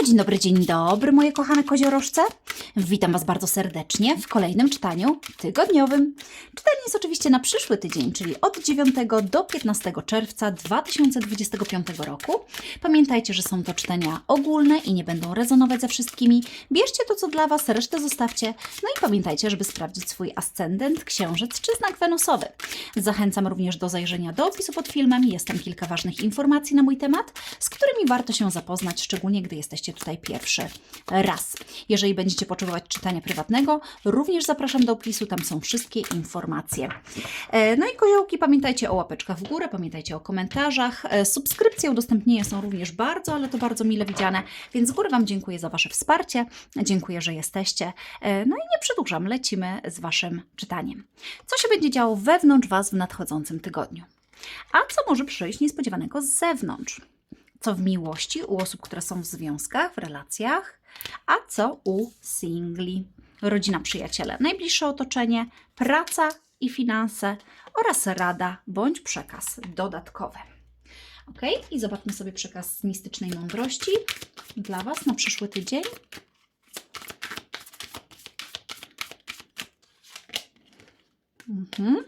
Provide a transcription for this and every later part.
No dzień dobry, dzień dobry moje kochane koziorożce. Witam Was bardzo serdecznie w kolejnym czytaniu tygodniowym. Czytanie jest oczywiście na przyszły tydzień, czyli od 9 do 15 czerwca 2025 roku. Pamiętajcie, że są to czytania ogólne i nie będą rezonować ze wszystkimi. Bierzcie to, co dla Was, resztę zostawcie. No i pamiętajcie, żeby sprawdzić swój ascendent, księżyc czy znak wenusowy. Zachęcam również do zajrzenia do opisu pod filmem. Jest tam kilka ważnych informacji na mój temat, z którymi warto się zapoznać, szczególnie gdy jesteście tutaj pierwszy raz. Jeżeli będziecie potrzebować czytania prywatnego, również zapraszam do opisu, tam są wszystkie informacje. E, No i koziołki, pamiętajcie o łapeczkach w górę, pamiętajcie o komentarzach. E, Subskrypcje, udostępnienia są również bardzo, ale to bardzo mile widziane, więc z góry Wam dziękuję za Wasze wsparcie. Dziękuję, że jesteście. E, No i nie przedłużam, lecimy z Waszym czytaniem. Co się będzie działo wewnątrz Was w nadchodzącym tygodniu? A co może przyjść niespodziewanego z zewnątrz? Co w miłości u osób, które są w związkach, w relacjach, a co u singli? Rodzina, przyjaciele, najbliższe otoczenie, praca i finanse oraz rada bądź przekaz dodatkowy. Ok, i zobaczmy sobie przekaz mistycznej mądrości dla Was na przyszły tydzień. Mhm.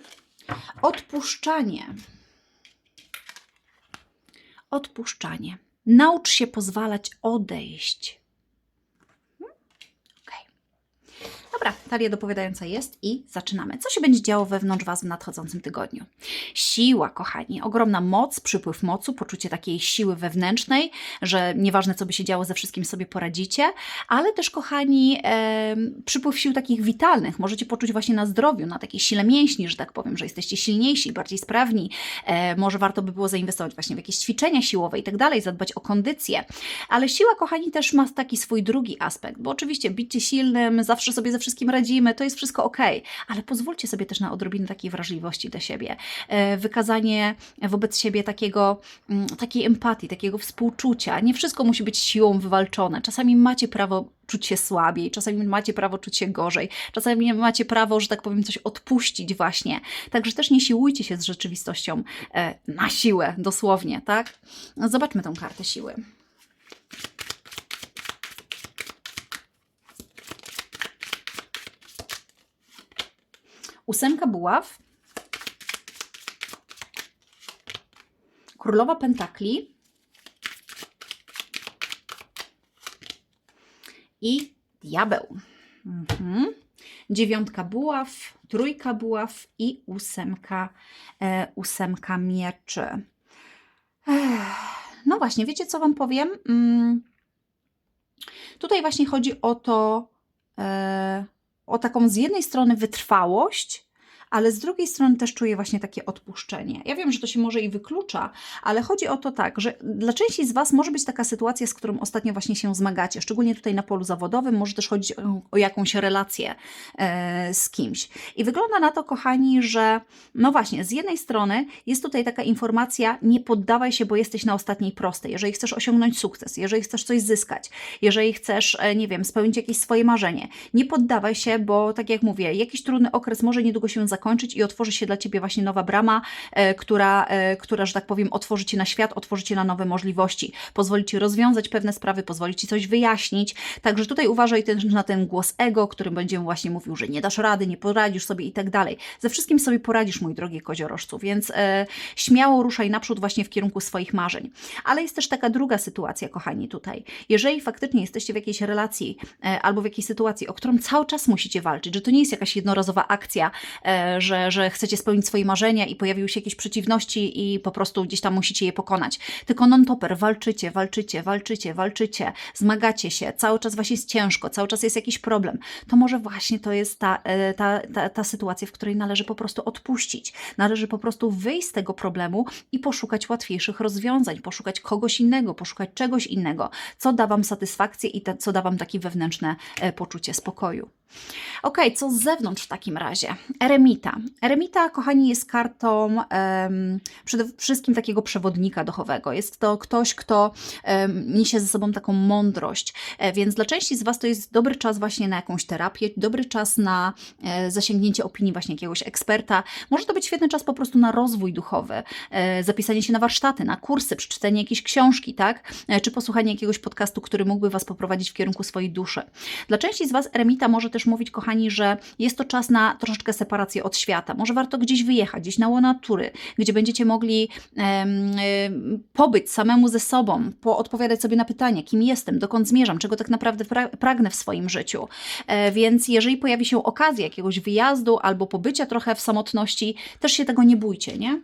Odpuszczanie. Odpuszczanie. Naucz się pozwalać odejść. Hmm? Okej. Dobra, talia dopowiadająca jest i zaczynamy. Co się będzie działo wewnątrz Was w nadchodzącym tygodniu? Siła, kochani, ogromna moc, przypływ mocy, poczucie takiej siły wewnętrznej, że nieważne co by się działo, ze wszystkim sobie poradzicie, ale też, kochani, em, przypływ sił takich witalnych. Możecie poczuć właśnie na zdrowiu, na takiej sile mięśni, że tak powiem, że jesteście silniejsi, bardziej sprawni. E, może warto by było zainwestować właśnie w jakieś ćwiczenia siłowe i tak dalej, zadbać o kondycję. Ale siła, kochani, też ma taki swój drugi aspekt, bo oczywiście bicie silnym, zawsze sobie ze wszystkim radzimy, to jest wszystko ok, ale pozwólcie sobie też na odrobinę takiej wrażliwości do siebie, e, wykazanie wobec siebie takiego, mm, takiej empatii, takiego współczucia. Nie wszystko musi być siłą wywalczone. Czasami macie prawo czuć się słabiej, czasami macie prawo czuć się gorzej, czasami macie prawo, że tak powiem, coś odpuścić właśnie. Także też nie siłujcie się z rzeczywistością e, na siłę, dosłownie, tak? Zobaczmy tą kartę siły. Ósemka buław. Królowa pentakli. I diabeł. Mhm. Dziewiątka buław, trójka buław i ósemka, e, ósemka mieczy. Ech, no właśnie, wiecie co Wam powiem? Mm, tutaj właśnie chodzi o to, e, o taką z jednej strony wytrwałość, ale z drugiej strony też czuję właśnie takie odpuszczenie. Ja wiem, że to się może i wyklucza, ale chodzi o to tak, że dla części z Was może być taka sytuacja, z którą ostatnio właśnie się zmagacie, szczególnie tutaj na polu zawodowym, może też chodzić o, o jakąś relację e, z kimś. I wygląda na to, kochani, że no właśnie, z jednej strony jest tutaj taka informacja, nie poddawaj się, bo jesteś na ostatniej prostej. Jeżeli chcesz osiągnąć sukces, jeżeli chcesz coś zyskać, jeżeli chcesz, e, nie wiem, spełnić jakieś swoje marzenie, nie poddawaj się, bo tak jak mówię, jakiś trudny okres może niedługo się zakończyć i otworzy się dla Ciebie właśnie nowa brama, e, która, e, która, że tak powiem, otworzy Cię na świat, otworzy Cię na nowe możliwości, pozwoli Ci rozwiązać pewne sprawy, pozwoli Ci coś wyjaśnić. Także tutaj uważaj też na ten głos ego, którym będzie właśnie mówił, że nie dasz rady, nie poradzisz sobie i tak dalej. Ze wszystkim sobie poradzisz, mój drogi koziorożcu, więc e, śmiało ruszaj naprzód właśnie w kierunku swoich marzeń. Ale jest też taka druga sytuacja, kochani, tutaj. Jeżeli faktycznie jesteście w jakiejś relacji e, albo w jakiejś sytuacji, o którą cały czas musicie walczyć, że to nie jest jakaś jednorazowa akcja, e, że, że chcecie spełnić swoje marzenia i pojawiły się jakieś przeciwności i po prostu gdzieś tam musicie je pokonać. Tylko non-topper, walczycie, walczycie, walczycie, walczycie, zmagacie się, cały czas właśnie jest ciężko, cały czas jest jakiś problem. To może właśnie to jest ta, e, ta, ta, ta sytuacja, w której należy po prostu odpuścić. Należy po prostu wyjść z tego problemu i poszukać łatwiejszych rozwiązań, poszukać kogoś innego, poszukać czegoś innego, co da Wam satysfakcję i te, co da Wam takie wewnętrzne e, poczucie spokoju. Ok, co z zewnątrz w takim razie? Eremita. Eremita, kochani, jest kartą em, przede wszystkim takiego przewodnika duchowego. Jest to ktoś, kto em, niesie ze sobą taką mądrość, e, więc dla części z Was to jest dobry czas właśnie na jakąś terapię, dobry czas na e, zasięgnięcie opinii właśnie jakiegoś eksperta. Może to być świetny czas po prostu na rozwój duchowy, e, zapisanie się na warsztaty, na kursy, przeczytanie jakiejś książki, tak? E, czy posłuchanie jakiegoś podcastu, który mógłby Was poprowadzić w kierunku swojej duszy. Dla części z Was eremita może też mówić, kochani, że jest to czas na troszeczkę separację od świata. Może warto gdzieś wyjechać, gdzieś na łono natury, gdzie będziecie mogli em, pobyć samemu ze sobą, odpowiadać sobie na pytania, kim jestem, dokąd zmierzam, czego tak naprawdę pra pragnę w swoim życiu. E, więc jeżeli pojawi się okazja jakiegoś wyjazdu albo pobycia trochę w samotności, też się tego nie bójcie, nie?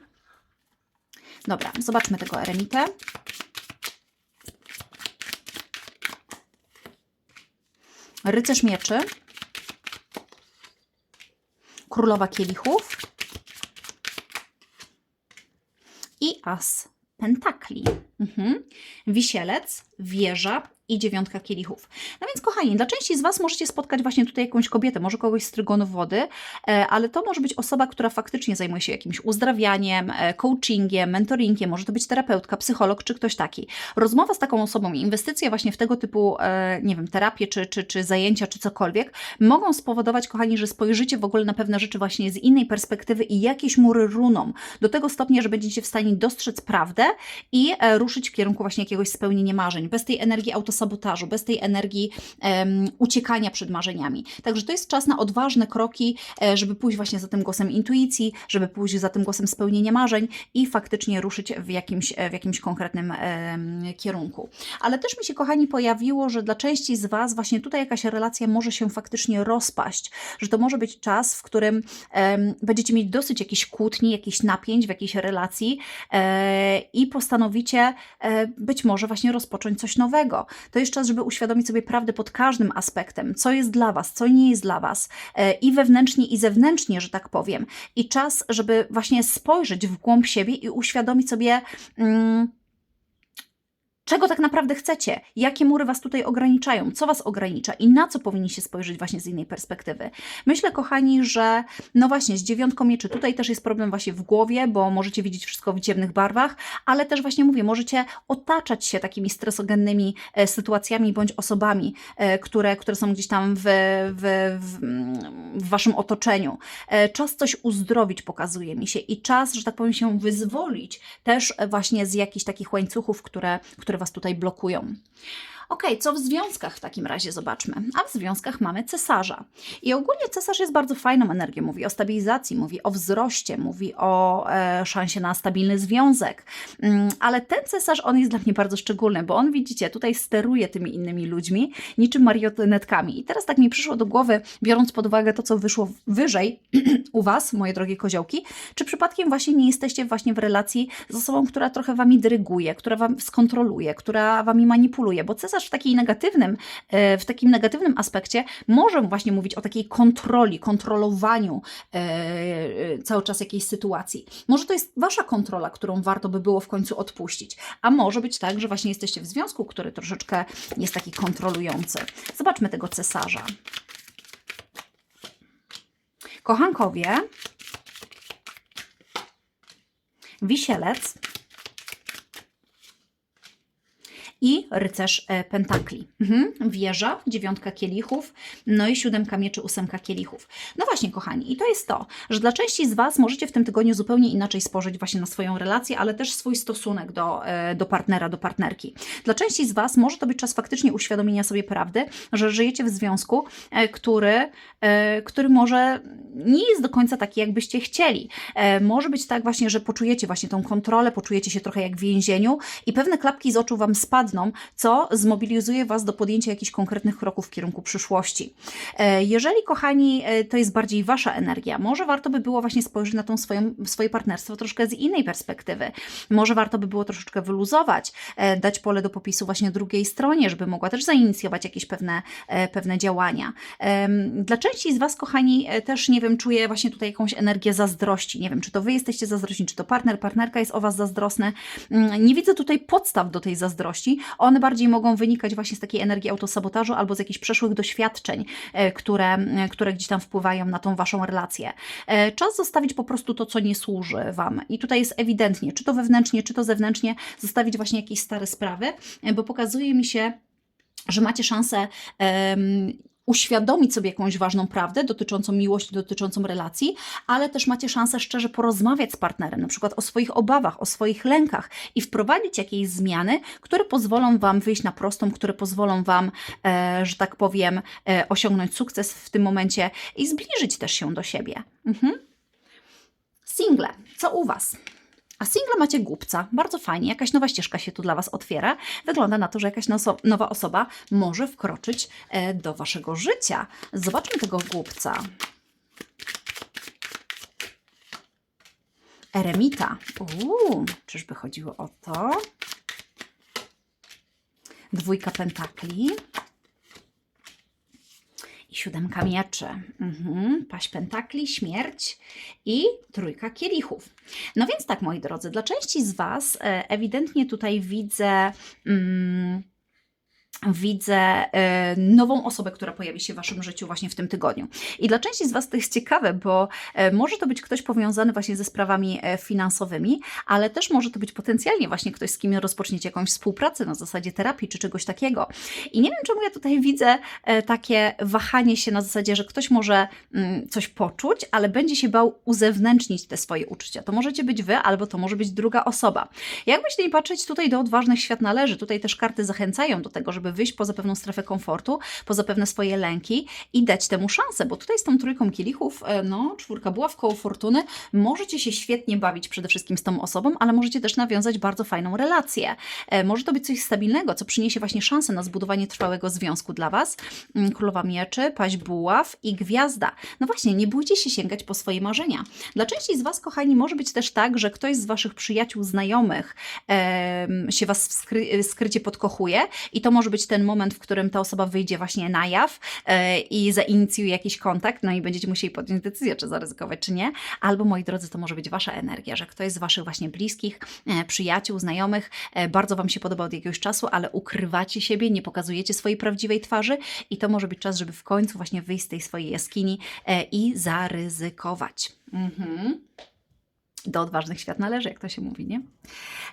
Dobra, zobaczmy tego eremitę. Rycerz mieczy. Królowa kielichów. I as pentakli. Mhm. Wisielec, wieża i dziewiątka kielichów. No więc kochani, dla części z Was możecie spotkać właśnie tutaj jakąś kobietę, może kogoś z trygonu wody, e, ale to może być osoba, która faktycznie zajmuje się jakimś uzdrawianiem, e, coachingiem, mentoringiem, może to być terapeutka, psycholog czy ktoś taki. Rozmowa z taką osobą i inwestycje właśnie w tego typu, e, nie wiem, terapię czy, czy, czy zajęcia, czy cokolwiek, mogą spowodować, kochani, że spojrzycie w ogóle na pewne rzeczy właśnie z innej perspektywy i jakieś mury runą, do tego stopnia, że będziecie w stanie dostrzec prawdę i ruszyć w kierunku właśnie jakiegoś spełnienia marzeń, bez tej energii autosabotażu, sabotażu, bez tej energii um, uciekania przed marzeniami. Także to jest czas na odważne kroki, e, żeby pójść właśnie za tym głosem intuicji, żeby pójść za tym głosem spełnienia marzeń i faktycznie ruszyć w jakimś, w jakimś konkretnym um, kierunku. Ale też mi się, kochani, pojawiło, że dla części z Was właśnie tutaj jakaś relacja może się faktycznie rozpaść, że to może być czas, w którym um, będziecie mieć dosyć jakichś kłótni, jakichś napięć w jakiejś relacji e, i postanowicie e, być może właśnie rozpocząć coś nowego. To jest czas, żeby uświadomić sobie prawdę pod każdym aspektem, co jest dla Was, co nie jest dla Was, e, i wewnętrznie, i zewnętrznie, że tak powiem. I czas, żeby właśnie spojrzeć w głąb siebie i uświadomić sobie. Mm, czego tak naprawdę chcecie, jakie mury Was tutaj ograniczają, co Was ogranicza i na co powinniście spojrzeć właśnie z innej perspektywy. Myślę, kochani, że no właśnie z dziewiątką mieczy tutaj też jest problem właśnie w głowie, bo możecie widzieć wszystko w ciemnych barwach, ale też właśnie mówię, możecie otaczać się takimi stresogennymi e, sytuacjami bądź osobami, e, które, które są gdzieś tam w, w, w, w Waszym otoczeniu. E, czas coś uzdrowić pokazuje mi się i czas, że tak powiem, się wyzwolić też właśnie z jakichś takich łańcuchów, które, które które Was tutaj blokują. Ok, co w związkach w takim razie zobaczmy. A w związkach mamy cesarza. I ogólnie cesarz jest bardzo fajną energią. Mówi o stabilizacji, mówi o wzroście, mówi o e, szansie na stabilny związek. Mm, ale ten cesarz, on jest dla mnie bardzo szczególny, bo on, widzicie, tutaj steruje tymi innymi ludźmi, niczym marionetkami. I teraz tak mi przyszło do głowy, biorąc pod uwagę to, co wyszło wyżej u Was, moje drogie koziołki, czy przypadkiem właśnie nie jesteście właśnie w relacji z osobą, która trochę Wami dyryguje, która Wam skontroluje, która Wami manipuluje, bo cesarz cesarz w takiej negatywnym, e, w takim negatywnym aspekcie może właśnie mówić o takiej kontroli, kontrolowaniu e, e, cały czas jakiejś sytuacji. Może to jest wasza kontrola, którą warto by było w końcu odpuścić, a może być tak, że właśnie jesteście w związku, który troszeczkę jest taki kontrolujący. Zobaczmy tego cesarza. Kochankowie, wisielec, i rycerz e, pentakli. Mhm. Wieża, dziewiątka kielichów, no i siódemka mieczy, ósemka kielichów. No właśnie, kochani, i to jest to, że dla części z Was możecie w tym tygodniu zupełnie inaczej spojrzeć właśnie na swoją relację, ale też swój stosunek do, e, do partnera, do partnerki. Dla części z Was może to być czas faktycznie uświadomienia sobie prawdy, że żyjecie w związku, e, który, który może nie jest do końca taki, jakbyście chcieli. Może być tak właśnie, że poczujecie właśnie tą kontrolę, poczujecie się trochę jak w więzieniu i pewne klapki z oczu Wam spadną, co zmobilizuje Was do podjęcia jakichś konkretnych kroków w kierunku przyszłości. E, jeżeli, kochani, e, to jest bardziej Wasza energia, może warto by było właśnie spojrzeć na tą swoją, swoje partnerstwo troszkę z innej perspektywy. Może warto by było troszeczkę wyluzować, e, dać pole do popisu właśnie drugiej stronie, żeby mogła też zainicjować jakieś pewne, pewne działania. Dla części z Was, kochani, też, nie wiem, czuję właśnie tutaj jakąś energię zazdrości. Nie wiem, czy to Wy jesteście zazdrośni, czy to partner, partnerka jest o Was zazdrosny. Mm, nie widzę tutaj podstaw do tej zazdrości, one bardziej mogą wynikać właśnie z takiej energii autosabotażu albo z jakichś przeszłych doświadczeń, e, które, e, które gdzieś tam wpływają na tą waszą relację. E, Czas zostawić po prostu to, co nie służy wam. I tutaj jest ewidentnie, czy to wewnętrznie, czy to zewnętrznie, zostawić właśnie jakieś stare sprawy, bo pokazuje mi się, że macie szansę em, uświadomić sobie jakąś ważną prawdę dotyczącą miłości, dotyczącą relacji, ale też macie szansę szczerze porozmawiać z partnerem, na przykład o swoich obawach, o swoich lękach i wprowadzić jakieś zmiany, które pozwolą Wam wyjść na prostą, które pozwolą Wam, e, że tak powiem, e, osiągnąć sukces w tym momencie i zbliżyć też się do siebie. Mhm. Single, co u Was? A single macie głupca. Bardzo fajnie, jakaś nowa ścieżka się tu dla Was otwiera. Wygląda na to, że jakaś nowa osoba może wkroczyć e, do Waszego życia. Zobaczmy tego głupca. Eremita. Uuu, czyżby chodziło o to? Dwójka pentakli. Siódemka mieczy. Mhm. Paść pentakli, śmierć i trójka kielichów. No więc tak, moi drodzy, dla części z Was e, ewidentnie tutaj widzę. Mm, Widzę e, nową osobę, która pojawi się w Waszym życiu właśnie w tym tygodniu. I dla części z Was to jest ciekawe, bo e, może to być ktoś powiązany właśnie ze sprawami e, finansowymi, ale też może to być potencjalnie właśnie ktoś, z kim rozpoczniecie jakąś współpracę na zasadzie terapii czy czegoś takiego. I nie wiem, czemu ja tutaj widzę takie wahanie się na zasadzie, że ktoś może mm, coś poczuć, ale będzie się bał uzewnętrznić te swoje uczucia. To możecie być Wy, albo to może być druga osoba. Jakbyście nie patrzeć, tutaj do odważnych świat należy. Tutaj też karty zachęcają do tego, żeby wyjść poza pewną strefę komfortu, poza pewne swoje lęki i dać temu szansę, bo tutaj z tą trójką kielichów, e, no, czwórka była w koło fortuny, możecie się świetnie bawić przede wszystkim z tą osobą, ale możecie też nawiązać bardzo fajną relację. E, Może to być coś stabilnego, co przyniesie właśnie szansę na zbudowanie trwałego związku dla Was. Mm, Królowa Mieczy, Paź Buław i Gwiazda. No właśnie, nie bójcie się sięgać po swoje marzenia. Dla części z Was, kochani, może być też tak, że ktoś z Waszych przyjaciół, znajomych em, się Was skry skrycie podkochuje i to może być ten moment, w którym ta osoba wyjdzie właśnie na jaw e, i zainicjuje jakiś kontakt, no i będziecie musieli podjąć decyzję, czy zaryzykować, czy nie. Albo, moi drodzy, to może być Wasza energia, że ktoś z Waszych właśnie bliskich, e, przyjaciół, znajomych e, bardzo Wam się podoba od jakiegoś czasu, ale ukrywacie siebie, nie pokazujecie swojej prawdziwej twarzy i to może być czas, żeby w końcu właśnie wyjść z tej swojej jaskini i zaryzykować. Mhm. Do odważnych świat należy, jak to się mówi, nie?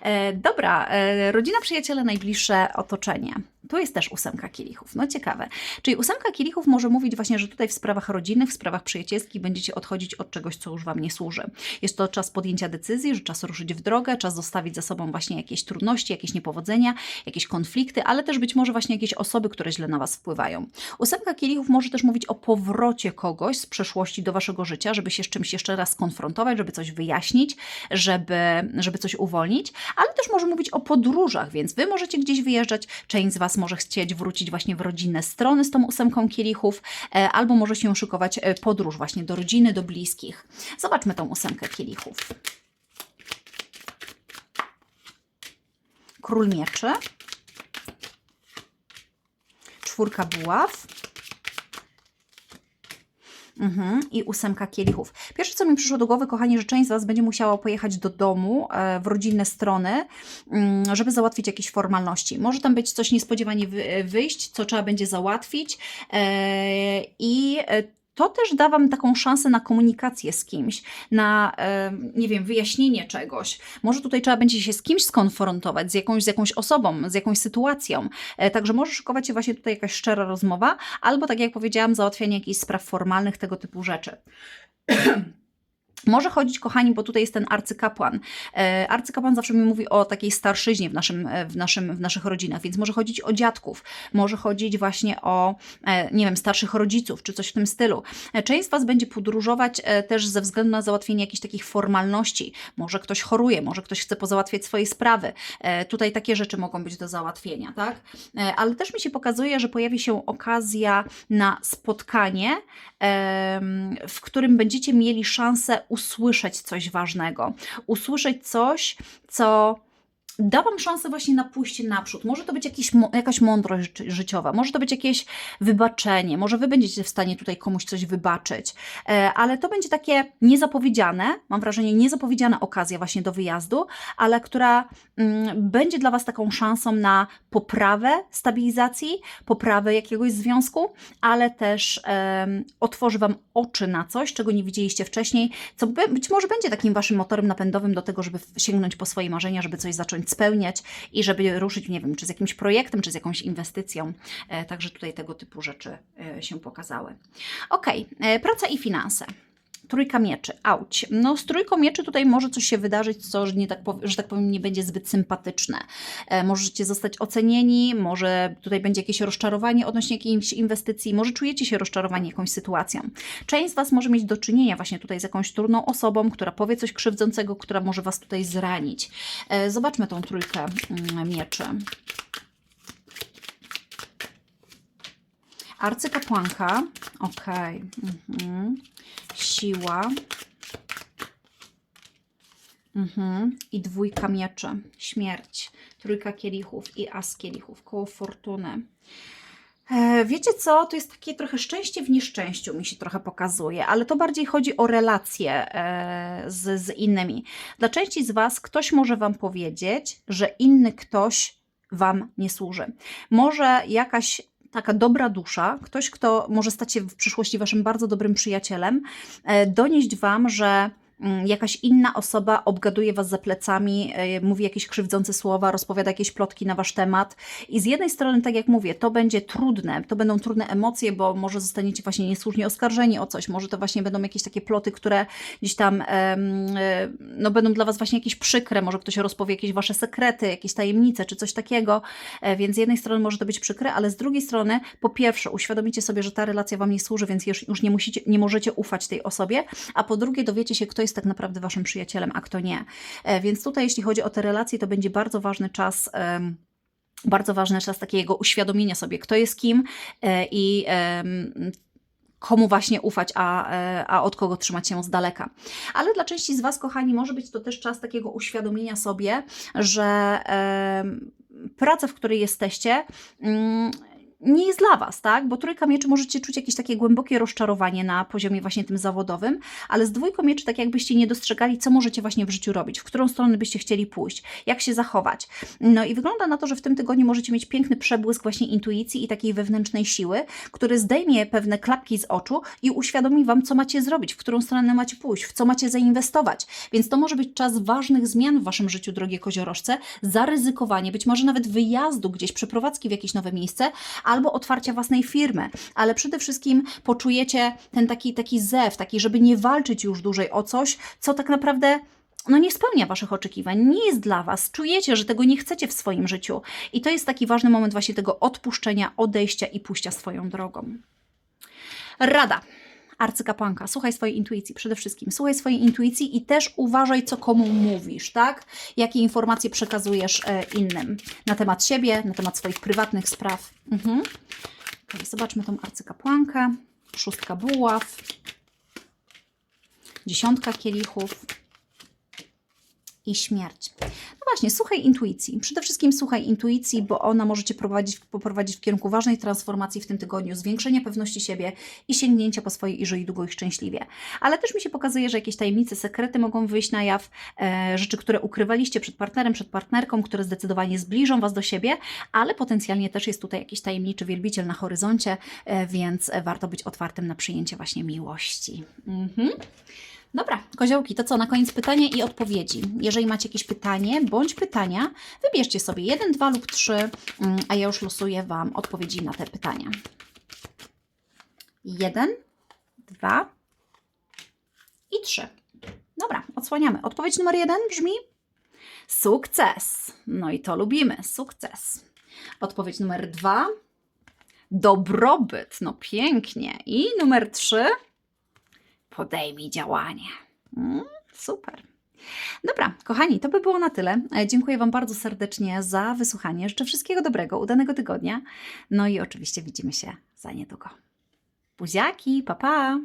E, dobra, e, rodzina, przyjaciele, najbliższe otoczenie. Tu jest też ósemka kielichów. No ciekawe. Czyli ósemka kielichów może mówić właśnie, że tutaj w sprawach rodzinnych, w sprawach przyjacielskich będziecie odchodzić od czegoś, co już Wam nie służy. Jest to czas podjęcia decyzji, że czas ruszyć w drogę, czas zostawić za sobą właśnie jakieś trudności, jakieś niepowodzenia, jakieś konflikty, ale też być może właśnie jakieś osoby, które źle na Was wpływają. Ósemka kielichów może też mówić o powrocie kogoś z przeszłości do Waszego życia, żeby się z czymś jeszcze raz skonfrontować, żeby coś wyjaśnić, żeby, żeby coś uwolnić, ale też może mówić o podróżach, więc Wy możecie gdzieś wyjeżdżać, część z Was może chcieć wrócić właśnie w rodzinne strony z tą ósemką kielichów, e, albo może się szykować e, podróż właśnie do rodziny, do bliskich. Zobaczmy tą ósemkę kielichów. Król mieczy. Czwórka buław. Mhm, I ósemka kielichów. Pierwsze, co mi przyszło do głowy, kochani, że część z Was będzie musiała pojechać do domu e, w rodzinne strony, mm, żeby załatwić jakieś formalności. Może tam być coś niespodziewanie wy, wyjść, co trzeba będzie załatwić e, i e, to też da Wam taką szansę na komunikację z kimś, na, nie wiem, wyjaśnienie czegoś. Może tutaj trzeba będzie się z kimś skonfrontować, z jakąś, z jakąś osobą, z jakąś sytuacją. E, Także może szykować się właśnie tutaj jakaś szczera rozmowa, albo tak jak powiedziałam, załatwianie jakichś spraw formalnych, tego typu rzeczy. Może chodzić, kochani, bo tutaj jest ten arcykapłan. E, arcykapłan zawsze mi mówi o takiej starszyźnie w, naszym, e, w, naszym, w naszych rodzinach, więc może chodzić o dziadków, może chodzić właśnie o, e, nie wiem, starszych rodziców, czy coś w tym stylu. Część z Was będzie podróżować też ze względu na załatwienie jakichś takich formalności. Może ktoś choruje, może ktoś chce pozałatwiać swoje sprawy. Tutaj takie rzeczy mogą być do załatwienia, tak? Ale też mi się pokazuje, że pojawi się okazja na spotkanie, w którym będziecie mieli szansę usłyszeć coś ważnego, usłyszeć coś, co da Wam szansę właśnie na pójście naprzód. Może to być jakiś, jakaś mądrość ży- życiowa, może to być jakieś wybaczenie, może Wy będziecie w stanie tutaj komuś coś wybaczyć, e, ale to będzie takie niezapowiedziane, mam wrażenie, niezapowiedziana okazja właśnie do wyjazdu, ale która mm, będzie dla Was taką szansą na poprawę stabilizacji, poprawę jakiegoś związku, ale też otworzy Wam oczy na coś, czego nie widzieliście wcześniej, co by, być może będzie takim Waszym motorem napędowym do tego, żeby sięgnąć po swoje marzenia, żeby coś zacząć spełniać i żeby ruszyć, nie wiem, czy z jakimś projektem, czy z jakąś inwestycją. E, także tutaj tego typu rzeczy e, się pokazały. Ok, praca i finanse. Trójka mieczy, auć. No z trójką mieczy tutaj może coś się wydarzyć, co, że, nie tak że tak powiem, nie będzie zbyt sympatyczne. E, możecie zostać ocenieni, może tutaj będzie jakieś rozczarowanie odnośnie jakiejś inwestycji, może czujecie się rozczarowani jakąś sytuacją. Część z Was może mieć do czynienia właśnie tutaj z jakąś trudną osobą, która powie coś krzywdzącego, która może Was tutaj zranić. E, zobaczmy tą trójkę mm, mieczy. Arcykapłanka, okej. Mhm. Siła. Mhm. I dwójka mieczy, śmierć. Trójka kielichów i as kielichów, koło fortuny. E, Wiecie co? To jest takie trochę szczęście w nieszczęściu, mi się trochę pokazuje, ale to bardziej chodzi o relacje e, z, z innymi. Dla części z Was ktoś może Wam powiedzieć, że inny ktoś Wam nie służy. Może jakaś taka dobra dusza, ktoś, kto może stać się w przyszłości Waszym bardzo dobrym przyjacielem, e, donieść Wam, że jakaś inna osoba obgaduje Was za plecami, e, mówi jakieś krzywdzące słowa, rozpowiada jakieś plotki na Wasz temat. I z jednej strony, tak jak mówię, to będzie trudne, to będą trudne emocje, bo może zostaniecie właśnie niesłusznie oskarżeni o coś, może to właśnie będą jakieś takie ploty, które gdzieś tam e, no, będą dla Was właśnie jakieś przykre, może ktoś rozpowie jakieś Wasze sekrety, jakieś tajemnice, czy coś takiego, E, więc z jednej strony może to być przykre, ale z drugiej strony, po pierwsze, uświadomicie sobie, że ta relacja Wam nie służy, więc już, już nie, musicie, nie możecie ufać tej osobie, a po drugie, dowiecie się, kto jest tak naprawdę Waszym przyjacielem, a kto nie. E, Więc tutaj, jeśli chodzi o te relacje, to będzie bardzo ważny czas. Bardzo ważny czas takiego uświadomienia sobie, kto jest kim e, i komu właśnie ufać, a, e, a od kogo trzymać się z daleka. Ale dla części z Was, kochani, może być to też czas takiego uświadomienia sobie, że praca, w której jesteście, mm, nie jest dla Was, tak? Bo trójka mieczy możecie czuć jakieś takie głębokie rozczarowanie na poziomie właśnie tym zawodowym, ale z dwójką mieczy tak jakbyście nie dostrzegali, co możecie właśnie w życiu robić, w którą stronę byście chcieli pójść, jak się zachować. No i wygląda na to, że w tym tygodniu możecie mieć piękny przebłysk właśnie intuicji i takiej wewnętrznej siły, który zdejmie pewne klapki z oczu i uświadomi Wam, co macie zrobić, w którą stronę macie pójść, w co macie zainwestować. Więc to może być czas ważnych zmian w Waszym życiu, drogie koziorożce, zaryzykowanie, być może nawet wyjazdu gdzieś, przeprowadzki w jakieś nowe miejsce, albo otwarcia własnej firmy, ale przede wszystkim poczujecie ten taki, taki zew, taki, żeby nie walczyć już dłużej o coś, co tak naprawdę no nie spełnia Waszych oczekiwań, nie jest dla Was, czujecie, że tego nie chcecie w swoim życiu. I to jest taki ważny moment właśnie tego odpuszczenia, odejścia i pójścia swoją drogą. Rada. Arcykapłanka, słuchaj swojej intuicji przede wszystkim. Słuchaj swojej intuicji i też uważaj, co komu mówisz, tak? Jakie informacje przekazujesz e, innym na temat siebie, na temat swoich prywatnych spraw. Mhm. Zobaczmy tą arcykapłankę. Szóstka buław. Dziesiątka kielichów. I śmierć. No właśnie, słuchaj intuicji. Przede wszystkim słuchaj intuicji, bo ona może Cię prowadzić, poprowadzić w kierunku ważnej transformacji w tym tygodniu, zwiększenia pewności siebie i sięgnięcia po swoje i żyj długo i szczęśliwie. Ale też mi się pokazuje, że jakieś tajemnice, sekrety mogą wyjść na jaw, e, rzeczy, które ukrywaliście przed partnerem, przed partnerką, które zdecydowanie zbliżą Was do siebie, ale potencjalnie też jest tutaj jakiś tajemniczy wielbiciel na horyzoncie, e, więc warto być otwartym na przyjęcie właśnie miłości. Mhm. Dobra, koziołki, to co, na koniec pytanie i odpowiedzi. Jeżeli macie jakieś pytanie bądź pytania, wybierzcie sobie jeden, dwa lub trzy, mm, a ja już losuję Wam odpowiedzi na te pytania. Jeden, dwa i trzy. Dobra, odsłaniamy. Odpowiedź numer jeden brzmi sukces. No i to lubimy, sukces. Odpowiedź numer dwa dobrobyt. No pięknie. I numer trzy podejmij działanie. Mm, super. Dobra, kochani, to by było na tyle. E, Dziękuję Wam bardzo serdecznie za wysłuchanie. Życzę wszystkiego dobrego, udanego tygodnia. No i oczywiście widzimy się za niedługo. Buziaki, pa pa!